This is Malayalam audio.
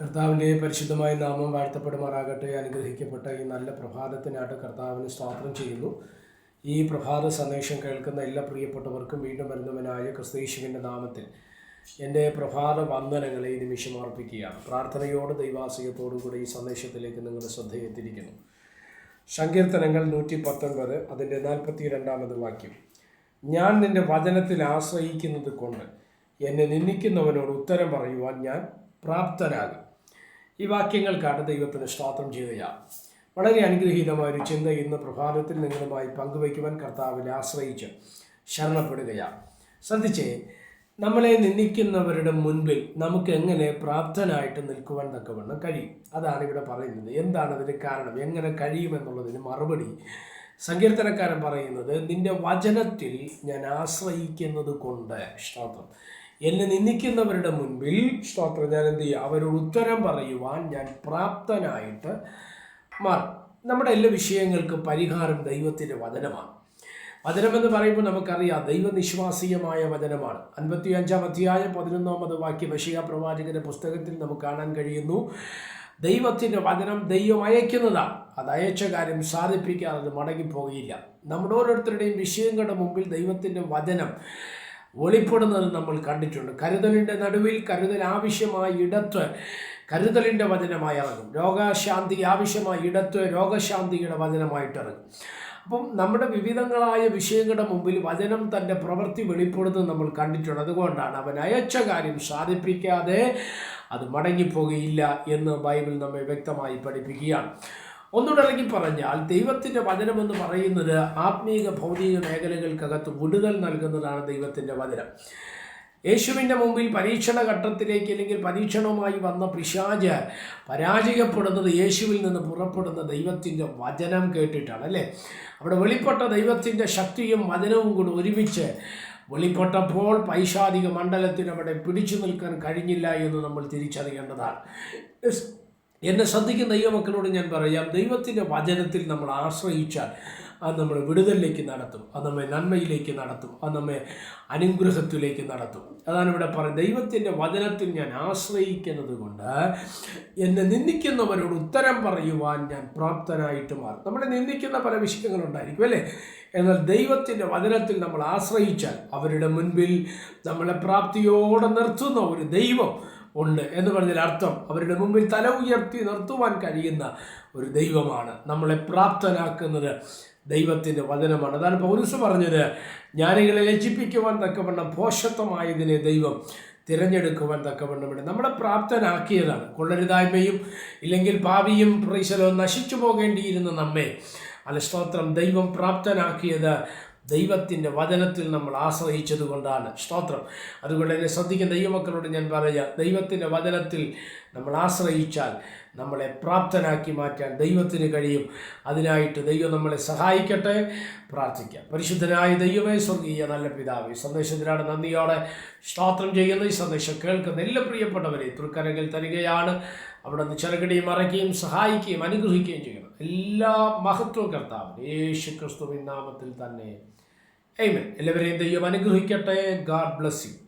കർത്താവിന്റെ പരിശുദ്ധമായ നാമം വാഴ്ത്തപ്പെടുമാറാകട്ടെ. അനുഗ്രഹിക്കപ്പെട്ട ഈ നല്ല പ്രഭാതത്തിനായിട്ട് കർത്താവിന് സ്തോത്രം ചെയ്യുന്നു. ഈ പ്രഭാത സന്ദേശം കേൾക്കുന്ന എല്ലാ പ്രിയപ്പെട്ടവർക്കും വീണ്ടും വരുന്നവനായ ക്രിസ്തീശുവിന്റെ നാമത്തിൽ എന്റെ പ്രഭാത വന്ദനങ്ങളെ ഈ നിമിഷം അർപ്പിക്കുകയാണ്. പ്രാർത്ഥനയോട് ദൈവാശയത്തോടുകൂടി ഈ സന്ദേശത്തിലേക്ക് നിങ്ങളുടെ ശ്രദ്ധയെത്തിരിക്കുന്നു സങ്കീർത്തനങ്ങൾ നൂറ്റി പത്തൊൻപത് അതിന്റെ നാൽപ്പത്തി രണ്ടാമത് വാക്യം. ഞാൻ നിന്റെ വചനത്തിൽ ആശ്രയിക്കുന്നത് കൊണ്ട് എന്നെ നിന്ദിക്കുന്നവനോട് ഉത്തരം പറയുവാൻ ഞാൻ പ്രാപ്തനാകും. ഈ വാക്യങ്ങൾക്കാണ് ദൈവത്തിന് സ്തോത്രം ചെയ്യുക വളരെ അനുഗ്രഹീതമായ ഒരു ചിന്ത ഇന്ന് പ്രഭാതത്തിൽ നിങ്ങളുമായി പങ്കുവയ്ക്കുവാൻ കർത്താവിനെ ആശ്രയിച്ച് ശരണപ്പെടുകയാണ്. ശ്രദ്ധിച്ചേ നമ്മളെ നിന്ദിക്കുന്നവരുടെ മുൻപിൽ നമുക്ക് എങ്ങനെ പ്രാപ്തനായിട്ട് നിൽക്കുവാൻ തക്കവണ്ണം കഴിയും? അതാണ് ഇവിടെ പറയുന്നത്. എന്താണ് അതിന് കാരണം? എങ്ങനെ കഴിയുമെന്നുള്ളതിന് മറുപടി സങ്കീർത്തനക്കാരൻ പറയുന്നത് നിന്റെ വചനത്തിൽ ഞാൻ ആശ്രയിക്കുന്നത് കൊണ്ട് സ്തോത്രം. എന്നെ നിന്ദിക്കുന്നവരുടെ മുൻപിൽ സ്തോത്രം ഞാൻ എന്ത് ചെയ്യുക അവരോട് ഉത്തരം പറയുവാൻ ഞാൻ പ്രാപ്തനായിട്ട് മാറും. നമ്മുടെ എല്ലാ വിഷയങ്ങൾക്കും പരിഹാരം ദൈവത്തിന്റെ വചനമാണ്. വചനമെന്ന് പറയുമ്പോൾ നമുക്കറിയാം ദൈവനിശ്വാസീയമായ വചനമാണ്. അൻപത്തി അഞ്ചാം അധ്യായം പതിനൊന്നാമത് വാക്യം ബഷിക പ്രവാചകന്റെ പുസ്തകത്തിൽ നമുക്ക് കാണാൻ കഴിയുന്നു. ദൈവത്തിന്റെ വചനം ദൈവം അയക്കുന്നതാണ്. അത് അയച്ച കാര്യം സാധിപ്പിക്കാതെ അത് മടങ്ങിപ്പോകുകയില്ല. നമ്മുടെ ഓരോരുത്തരുടെയും വിഷയങ്ങളുടെ മുമ്പിൽ ദൈവത്തിന്റെ വചനം വെളിപ്പെടുന്നത് നമ്മൾ കണ്ടിട്ടുണ്ട്. കരുതലിന്റെ നടുവിൽ കരുതൽ ആവശ്യമായ ഇടത്ത് കരുതലിന്റെ വചനമായി ഇറങ്ങും. രോഗശാന്തി ആവശ്യമായ ഇടത്ത് രോഗശാന്തിയുടെ വചനമായിട്ട് ഇറങ്ങും. അപ്പം നമ്മുടെ വിവിധങ്ങളായ വിഷയങ്ങളുടെ മുമ്പിൽ വചനം തന്റെ പ്രവൃത്തി വെളിപ്പെടുന്നത് നമ്മൾ കണ്ടിട്ടുണ്ട്. അതുകൊണ്ടാണ് അവൻ അയച്ച കാര്യം സാധിപ്പിക്കാതെ അത് മടങ്ങിപ്പോകുകയില്ല എന്ന് ബൈബിൾ നമ്മെ വ്യക്തമായി പഠിപ്പിക്കുകയാണ്. ഒന്നുടലങ്ങി പറഞ്ഞാൽ ദൈവത്തിന്റെ വചനം എന്ന് പറയുന്നത് ആത്മീക ഭൗതിക മേഖലകൾക്കകത്ത് വിടുതൽ നൽകുന്നതാണ് ദൈവത്തിന്റെ വചനം. യേശുവിന്റെ മുമ്പിൽ പരീക്ഷണ ഘട്ടത്തിലേക്ക് അല്ലെങ്കിൽ പരീക്ഷണവുമായി വന്ന പിശാജ് പരാജയപ്പെടുന്നത് യേശുവിൽ നിന്ന് പുറപ്പെടുന്ന ദൈവത്തിന്റെ വചനം കേട്ടിട്ടാണ് അല്ലേ? അവിടെ വെളിപ്പെട്ട ദൈവത്തിന്റെ ശക്തിയും വചനവും കൂടി ഒരുമിച്ച് വെളിപ്പെട്ടപ്പോൾ പൈശാധിക മണ്ഡലത്തിന് അവിടെ പിടിച്ചു നിൽക്കാൻ കഴിഞ്ഞില്ല എന്ന് നമ്മൾ തിരിച്ചറിയേണ്ടതാണ്. എന്നെ ശ്രദ്ധിക്കുന്ന ദൈവമക്കളോട് ഞാൻ പറയാം ദൈവത്തിന്റെ വചനത്തിൽ നമ്മൾ ആശ്രയിച്ചാൽ അത് നമ്മളെ വിടുതലിലേക്ക് നടത്തും അത് നമ്മെ നന്മയിലേക്ക് നടത്തും അത് നമ്മെ അനുഗ്രഹത്തിലേക്ക് നടത്തും. അതാണ് ഇവിടെ പറയുന്നത് ദൈവത്തിന്റെ വചനത്തിൽ ഞാൻ ആശ്രയിക്കുന്നത് കൊണ്ട് എന്നെ നിന്ദിക്കുന്നവരോട് ഉത്തരം പറയുവാൻ ഞാൻ പ്രാപ്തനായിട്ട് മാറും. നമ്മളെ നിന്ദിക്കുന്ന പല വിഷയങ്ങളുണ്ടായിരിക്കും അല്ലേ? എന്നാൽ ദൈവത്തിന്റെ വചനത്തിൽ നമ്മൾ ആശ്രയിച്ചാൽ അവരുടെ മുൻപിൽ നമ്മളെ പ്രാപ്തിയോടെ നിർത്തുന്ന ഒരു ദൈവം ഉണ്ട് എന്ന് പറഞ്ഞാൽ അർത്ഥം അവരുടെ മുമ്പിൽ തല ഉയർത്തി നിർത്തുവാൻ കഴിയുന്ന ഒരു ദൈവമാണ്. നമ്മളെ പ്രാപ്തനാക്കുന്നത് ദൈവത്തിന്റെ വചനമാണ്. അതാണ് പൗരസ് പറഞ്ഞത്. ജ്ഞാനികളെ ലജ്ജിപ്പിക്കുവാൻ തക്കവണ്ണം പോഷത്വമായതിനെ ദൈവം തിരഞ്ഞെടുക്കുവാൻ തക്കവണ്ണം ഇവിടെ നമ്മളെ പ്രാപ്തനാക്കിയതാണ്. കൊള്ളരുതായ്മയും ഇല്ലെങ്കിൽ ഭാവിയും പ്രൈശലോ നശിച്ചു പോകേണ്ടിയിരുന്ന നമ്മെ. അല്ല സ്തോത്രം. ദൈവം പ്രാപ്തനാക്കിയത് ദൈവത്തിന്റെ വചനത്തിൽ നമ്മൾ ആശ്രയിച്ചത് കൊണ്ടാണ്. സ്തോത്രം. അതുകൊണ്ട് എന്നെ ശ്രദ്ധിക്കുന്ന ദൈവമക്കളോട് ഞാൻ പറയാം ദൈവത്തിന്റെ വചനത്തിൽ നമ്മൾ ആശ്രയിച്ചാൽ നമ്മളെ പ്രാപ്തനാക്കി മാറ്റാൻ ദൈവത്തിന് കഴിയും. അതിനായിട്ട് ദൈവം നമ്മളെ സഹായിക്കട്ടെ. പ്രാർത്ഥിക്കാം. പരിശുദ്ധനായ ദൈവമേ സ്വർഗീയ നല്ല പിതാവ് ഈ സന്ദേശത്തിനാണ് നന്ദിയോടെ സ്തോത്രം ചെയ്യുന്ന ഈ സന്ദേശം കേൾക്കുന്ന എല്ലാ പ്രിയപ്പെട്ടവരെ തൃക്കരകിൽ തരികയാണ്. അവിടെ നിന്ന് ചെറുകടിയും മറയ്ക്കുകയും സഹായിക്കുകയും അനുഗ്രഹിക്കുകയും ചെയ്യണം എല്ലാ മഹത്വം കർത്താവ് യേശു ക്രിസ്തുവിൻ നാമത്തിൽ തന്നെ. എയ്മൻ എല്ലാവരെയും ദൈവം അനുഗ്രഹിക്കട്ടെ. God bless you